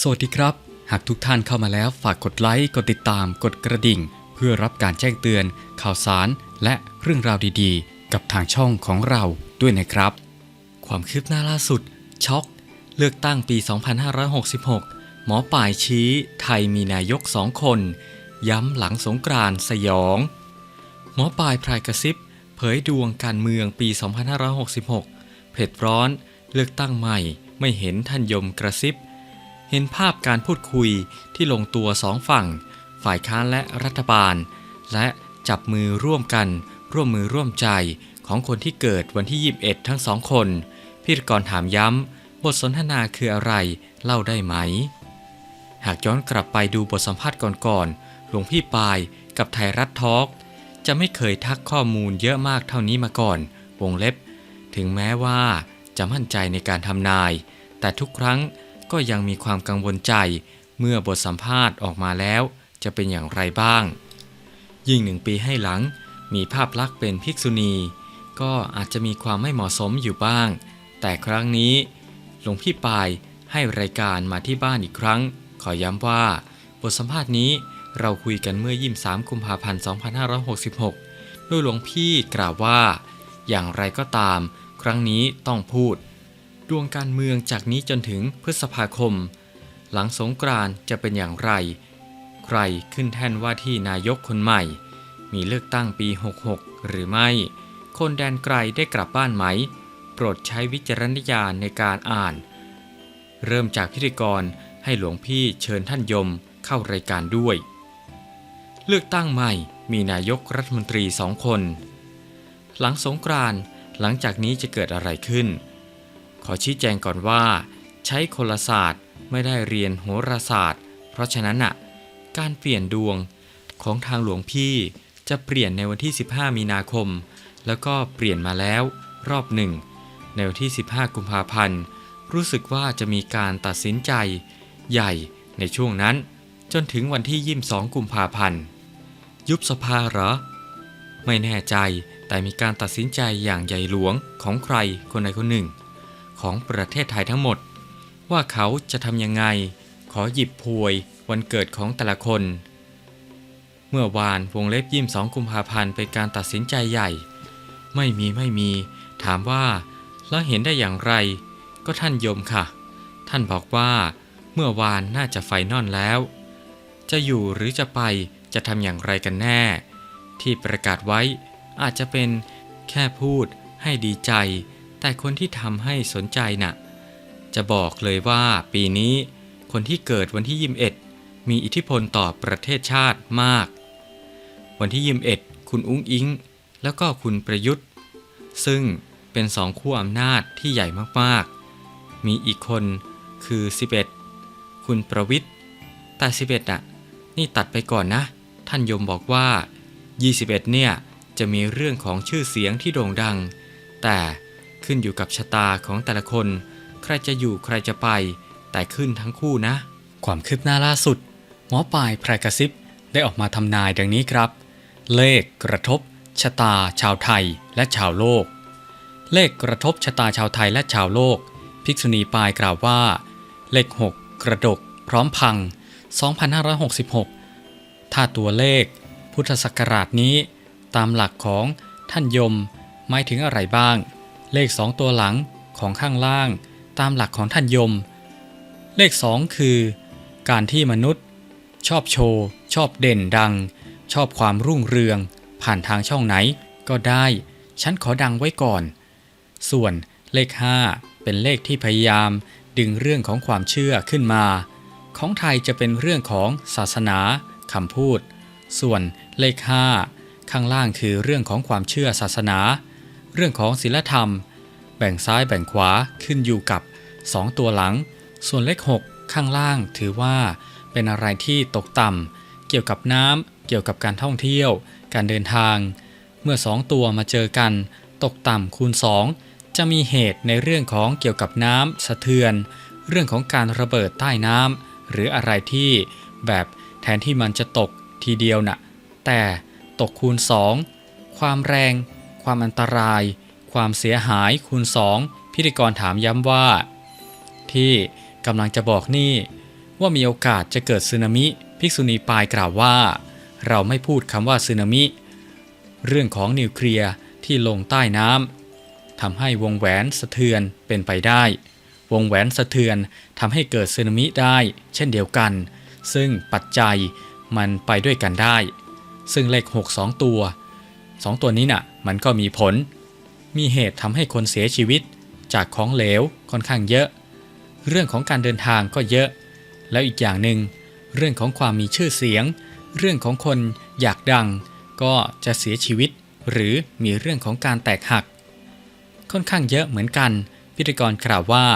สวัสดีครับ หากทุกท่านเข้ามาแล้วฝากกดไลค์ กดติดตาม กดกระดิ่ง เพื่อรับการแจ้งเตือน ข่าวสาร และเรื่องราวดีๆ กับทางช่องของเราด้วยนะครับ ความคืบหน้าล่าสุด ช็อก เลือกตั้งปี 2566 หมอป่ายชี้ ไทยมีนายกสองคน ย้ำหลังสงกรานสยอง หมอปลายพรายกระซิบ เผยดวงการเมืองปี 2566 เผ็ดร้อน เลือกตั้งใหม่ ไม่เห็นท่านยมกระซิบ เห็นภาพการพูดคุยที่ลงตัวสองฝั่ง ฝ่ายค้านและรัฐบาล และจับมือร่วมกัน ร่วมมือร่วมใจของคนที่เกิดวันที่ 21 ทั้งสองคนพิธีกรถามย้ำ บทสนทนาคืออะไรเล่าได้ไหม หากย้อนกลับไปดูบทสัมภาษณ์ก่อนๆหลวงพี่ปายกับไทยรัฐทอล์กจะไม่เคยทักข้อมูลเยอะมากเท่านี้มาก่อน วงเล็บ ถึงแม้ว่าจะมั่นใจในการทำนาย แต่ทุกครั้ง ก็ยังมีความกังวลใจ เมื่อบทสัมภาษณ์ออกมาแล้ว จะเป็นอย่างไรบ้าง ยิ่งหนึ่งปีให้หลัง มีภาพลักษณ์เป็นภิกษุณี ก็อาจจะมีความไม่เหมาะสมอยู่บ้าง แต่ครั้งนี้หลวงพี่ปายให้รายการมาที่บ้านอีกครั้ง ขอย้ำว่า บทสัมภาษณ์นี้เราคุยกันเมื่อ 23 กุมภาพันธ์ 2566โดยหลวงพี่กล่าวว่า อย่างไรก็ตาม ครั้งนี้ต้องพูด ดวงการเมืองจากนี้จนถึงพฤษภาคม หลังสงกรานจะเป็นอย่างไร ใครขึ้นแท่นว่าที่นายกคนใหม่ มีเลือกตั้งปี 66 หรือไม่ คนแดนไกลได้กลับบ้านไหม โปรดใช้วิจารณญาณในการอ่าน เริ่มจากพิธีกรให้หลวงพี่เชิญท่านยมเข้ารายการด้วย เลือกตั้งใหม่มีนายกรัฐมนตรีสองคน หลังสงกรานหลังจากนี้จะเกิดอะไรขึ้น ขอชี้แจงก่อนว่า ใช้คนละศาสตร์ไม่ได้เรียนโหราศาสตร์ เพราะฉะนั้นอะการเปลี่ยนดวงของทางหลวงพี่จะเปลี่ยนในวันที่ 15 มีนาคม แล้วก็เปลี่ยนมาแล้วรอบหนึ่ง ในวันที่ 15 กุมภาพันธ์ รู้สึกว่าจะมีการตัดสินใจ ใหญ่ในช่วงนั้น จนถึงวันที่ 22 กุมภาพันธ์ ยุบสภาเหรอ ไม่แน่ใจแต่มีการตัดสินใจอย่างใหญ่หลวงของใครคนใดคนหนึ่ง ของประเทศไทยทั้งหมด ว่าเขาจะทำยังไง ขอหยิบพวยวันเกิดของแต่ละคน เมื่อวานวงเล็บยี่สองกุมภาพันธ์เป็นการตัดสินใจใหญ่ ไม่มีไม่มี ถามว่า แล้วเห็นได้อย่างไร ก็ท่านโยมค่ะ ท่านบอกว่า เมื่อวานน่าจะไฟนอนแล้ว จะอยู่หรือจะไปจะทำอย่างไรกันแน่ ที่ประกาศไว้อาจจะเป็นแค่พูดให้ดีใจ แต่คนที่ทำให้สนใจน่ะ จะบอกเลยว่าปีนี้คนที่เกิดวันที่ยิมเอ็ดมีอิทธิพลต่อประเทศชาติมาก วันที่ยิมเอ็ดคุณอุ้งอิง แล้วก็คุณประยุทธ์ ซึ่งเป็นสองขั้วอำนาจที่ใหญ่มากๆ มีอีกคนคือ 11 คุณประวิทย์แต่11อะ นี่ตัดไปก่อนนะ ท่านยมบอกว่า 21 เนี่ย จะมีเรื่องของชื่อเสียงที่โด่งดัง แต่ ขึ้นอยู่กับชะตาของแต่ละคน ใครจะอยู่ใครจะไป แต่ขึ้นทั้งคู่นะ ความคืบหน้าล่าสุด หมอปลายแพรกระซิบได้ออกมาทำนายดังนี้ครับ เลขกระทบ ชะตาชาวไทยและชาวโลก เลขกระทบชะตาชาวไทยและชาวโลก ภิกษุณีปลายกล่าวว่า เลข 6 กระดก พร้อมพัง 2566 ถ้าตัวเลข พุทธศักราชนี้ ตามหลักของท่านยมหมายถึงอะไรบ้าง เลข 2 ตัวหลังของข้างล่างตามหลักของท่านยม เลข 2 คือ การที่มนุษย์ ชอบโชว์ ชอบเด่นดัง ชอบความรุ่งเรือง ผ่านทางช่องไหนก็ได้ ฉันขอดังไว้ก่อน ส่วนเลข 5 เป็นเลขที่พยายามดึงเรื่องของความเชื่อขึ้นมา ของไทยจะเป็นเรื่องของศาสนาคำพูด ส่วนเลข 5 ข้างล่างคือเรื่องของความเชื่อศาสนา เรื่องของศีลธรรม แบ่งซ้ายแบ่งขวาขึ้นอยู่กับ 2 ตัวหลัง ส่วนเลข 6 ข้างล่างถือว่าเป็นอะไรที่ตกต่ำเกี่ยวกับน้ำเกี่ยวกับการท่องเที่ยว การเดินทาง เมื่อ 2 ตัวมาเจอกัน ตกต่ำคูณ 2 จะมีเหตุในเรื่องของเกี่ยวกับน้ำสะเทือน เรื่องของการระเบิดใต้น้ำหรืออะไรที่แบบแทนที่มันจะตกทีเดียวน่ะแต่ตกคูณ 2 ความแรง ความอันตราย ความเสียหายคูณ2พิธีกรถามย้ำว่า ที่กำลังจะบอกนี่ ว่ามีโอกาสจะเกิดสึนามิ ภิกษุณีปายกล่าวว่า เราไม่พูดคำว่าสึนามิ เรื่องของนิวเคลียร์ที่ลงใต้น้ำทำให้วงแหวนสะเทือนเป็นไปได้ วงแหวนสะเทือนทำให้เกิดสึนามิได้ เช่นเดียวกัน ซึ่งปัจจัยมันไปด้วยกันได้ ซึ่งเลข 6 2 ตัว 2ตัวนี้น่ะมันก็มีผล มีเหตุทำให้คนเสียชีวิตจากของเหลวค่อนข้างเยอะ เรื่องของการเดินทางก็เยอะ แล้วอีกอย่างหนึ่งเรื่องของความมีชื่อเสียง เรื่องของคนอยากดัง ก็จะเสียชีวิต หรือมีเรื่องของการแตกหัก ค่อนข้างเยอะเหมือนกัน พิธีกรกล่าวว่า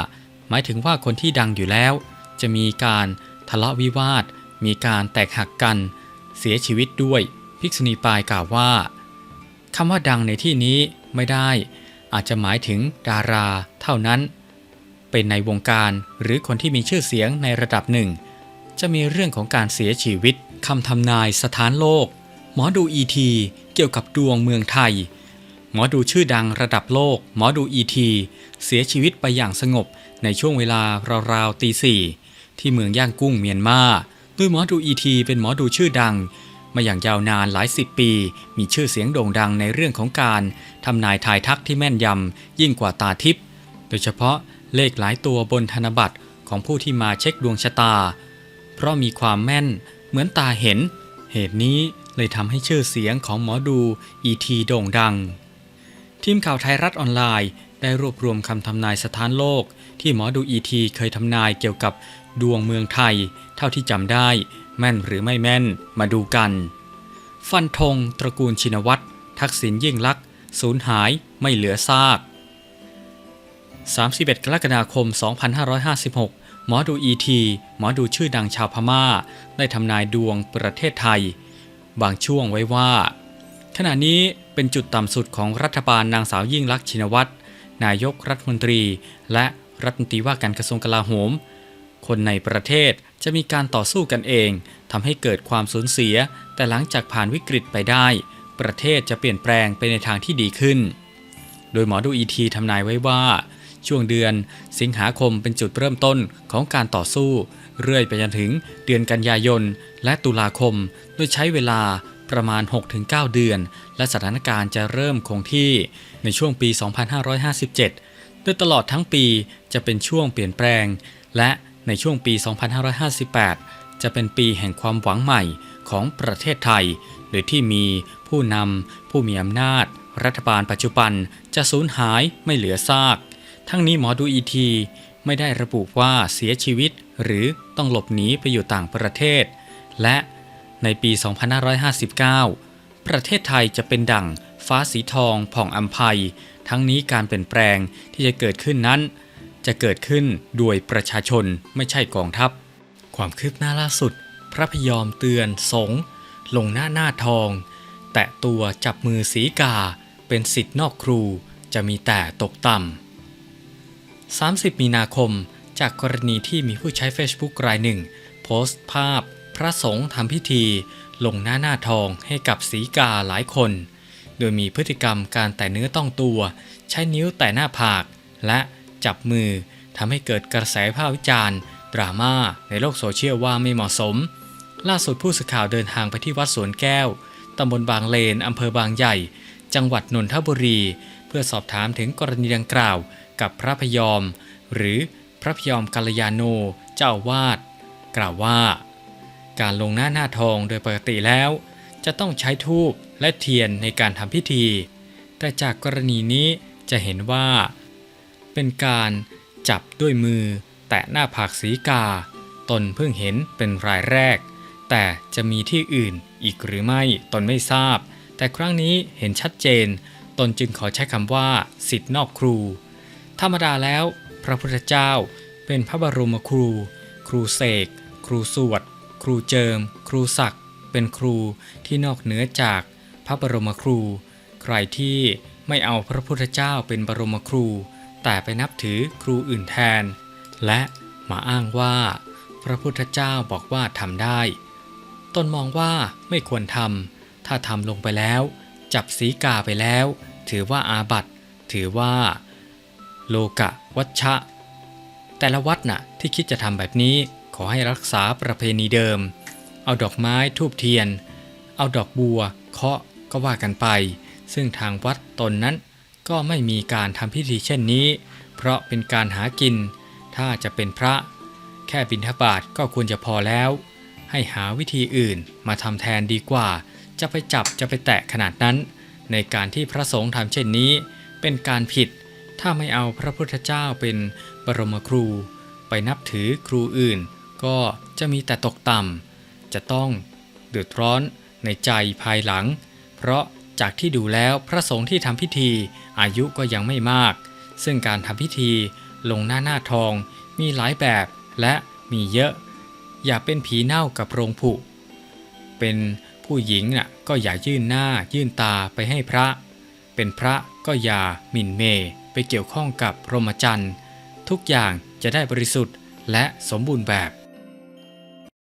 หมายถึงว่าคนที่ดังอยู่แล้ว จะมีการทะเลาะวิวาท มีการแตกหักกัน เสียชีวิตด้วย ภิกษุณีปายกล่าวว่า คำว่าดังในที่นี้ไม่ได้ อาจจะหมายถึงดาราเท่านั้น เป็นในวงการหรือคนที่มีชื่อเสียงในระดับหนึ่ง จะมีเรื่องของการเสียชีวิตคำทำนายสถานโลก หมอดูอีทีเกี่ยวกับดวงเมืองไทย หมอดูชื่อดังระดับโลก หมอดูอีทีเสียชีวิตไปอย่างสงบในช่วงเวลาราวๆตีสี่ที่เมืองย่างกุ้งเมียนมาโดยหมอดูอีทีเป็นหมอดูชื่อดัง มาอย่างยาวนานหลายสิบปี มีชื่อเสียงโด่งดังในเรื่องของการทำนายทายทักที่แม่นยำยิ่งกว่าตาทิพย์โดยเฉพาะเลขหลายตัวบนธนบัตรของผู้ที่มาเช็คดวงชะตา เพราะมีความแม่นเหมือนตาเห็น เหตุนี้เลยทำให้ชื่อเสียงของหมอดูอีทีโด่งดัง ทีมข่าวไทยรัฐออนไลน์ ได้รวบรวมคำทำนายสถานโลก ที่หมอดูอีทีเคยทำนายเกี่ยวกับดวงเมืองไทย เท่าที่จำได้ แม่นหรือไม่แม่นมาดูกัน ฟันธงตระกูลชินวัตร ทักษิณยิ่งลักษณ์สูญหายไม่เหลือซาก 31 กรกฎาคม 2556 หมอดูอีทีหมอดูชื่อดังชาวพม่า ได้ทำนายดวงประเทศไทย บางช่วงไว้ว่า ขณะนี้เป็นจุดต่ำสุดของรัฐบาลนางสาวยิ่งลักษณ์ชินวัตรนายกรัฐมนตรี และรัฐมนตรีว่าการกระทรวงกลาโหม คนในประเทศจะมีการต่อสู้กันเองทำให้เกิดความสูญเสีย แต่หลังจากผ่านวิกฤตไปได้ ประเทศจะเปลี่ยนแปลงไปในทางที่ดีขึ้น โดยหมอดูอีทีทำนายไว้ว่า ช่วงเดือน สิงหาคมเป็นจุดเริ่มต้นของการต่อสู้ เรื่อยไปจนถึงเดือนกันยายนและตุลาคม โดยใช้เวลาประมาณ 6-9 เดือน และสถานการณ์จะเริ่มคงที่ในช่วงปี 2557 โดยตลอดทั้งปีจะเป็นช่วงเปลี่ยนแปลง และ ในช่วงปี 2558 จะเป็นปีแห่งความหวังใหม่ของประเทศไทย โดยที่มีผู้นำผู้มีอำนาจ รัฐบาลปัจจุบันจะสูญหายไม่เหลือซาก ทั้งนี้หมอดูอีทีไม่ได้ระบุว่าเสียชีวิตหรือต้องหลบหนีไปอยู่ต่างประเทศ และในปี 2559 ประเทศไทยจะเป็นดั่งฟ้าสีทองผ่องอัมภัย ทั้งนี้การเปลี่ยนแปลงที่จะเกิดขึ้นนั้น จะเกิดขึ้นโดยประชาชนไม่ใช่กองทัพ ความคืบหน้าล่าสุด พระพยอมเตือนสงฆ์ลงหน้าหน้าทอง แตะตัวจับมือสีกาเป็นสิทธิ์นอกครูจะมีแต่ตกต่ำ 30 มีนาคม จากกรณีที่มีผู้ใช้ Facebook รายหนึ่ง โพสต์ภาพ พระสงฆ์ทำพิธี ลงหน้าหน้าทองให้กับสีกาหลายคน โดยมีพฤติกรรมการแตะเนื้อต้องตัว ใช้นิ้วแตะหน้าผาก และ จับมือทำให้เกิดกระแสภาพวิจารณ์ ดราม่าในโลกโซเชียลว่าไม่เหมาะสม ล่าสุดผู้สื่อข่าวเดินทางไปที่วัดสวนแก้วตำบลบางเลนอำเภอบางใหญ่ จังหวัดนนทบุรี เพื่อสอบถามถึงกรณีดังกล่าวกับพระพยอม หรือพระพยอมกัลยาโนเจ้าวาด กล่าวว่า การลงหน้าหน้าทองโดยปกติแล้ว จะต้องใช้ทูบและเทียนในการทำพิธี แต่จากกรณีนี้จะเห็นว่า เป็นการจับด้วยมือ แตะหน้าผากสีกา ตนเพิ่งเห็นเป็นรายแรก แต่จะมีที่อื่นอีกหรือไม่ตนไม่ทราบ แต่ครั้งนี้เห็นชัดเจน ตนจึงขอใช้คำว่าสิทธินอกครู ธรรมดาแล้ว พระพุทธเจ้าเป็นพระบรมครู ครูเสก ครูสวด ครูเจิม ครูศักดิ์เป็นครูที่นอกเหนือจากพระบรมครู ใครที่ไม่เอาพระพุทธเจ้าเป็นบรมครู แต่ไปนับถือครูอื่นแทน และมาอ้างว่า พระพุทธเจ้าบอกว่าทำได้ ตนมองว่าไม่ควรทำถ้าทำลงไปแล้ว จับสีกาไปแล้ว ถือว่าอาบัตถือว่า โลกะวัชชะ แต่ละวัดน่ะที่คิดจะทำแบบนี้ขอให้รักษาประเพณีเดิม เอาดอกไม้ทูบเทียน เอาดอกบัวเคาะก็ว่ากันไป ซึ่งทางวัดตนนั้น ก็ไม่มีการทำพิธีเช่นนี้ เพราะเป็นการหากิน ถ้าจะเป็นพระ แค่บิณฑบาตก็ควรจะพอแล้ว ให้หาวิธีอื่นมาทำแทนดีกว่า จะไปจับจะไปแตะขนาดนั้น ในการที่พระสงฆ์ทำเช่นนี้ เป็นการผิด ถ้าไม่เอาพระพุทธเจ้าเป็นบรมครู ไปนับถือครูอื่น ก็จะมีแต่ตกต่ำจะต้องเดือดร้อนในใจภายหลัง เพราะ จากที่ดูแล้วพระสงฆ์ที่ทำพิธีอายุก็ยังไม่มาก ซึ่งการทำพิธีลงหน้าหน้าทอง มีหลายแบบและมีเยอะ อย่าเป็นผีเน่ากับโรงผุ เป็นผู้หญิงน่ะก็อย่ายื่นหน้ายื่นตาไปให้พระ เป็นพระก็อย่าหมิ่นเมย์ไปเกี่ยวข้องกับพรหมจรรย์ ทุกอย่างจะได้บริสุทธิ์และสมบูรณ์แบบ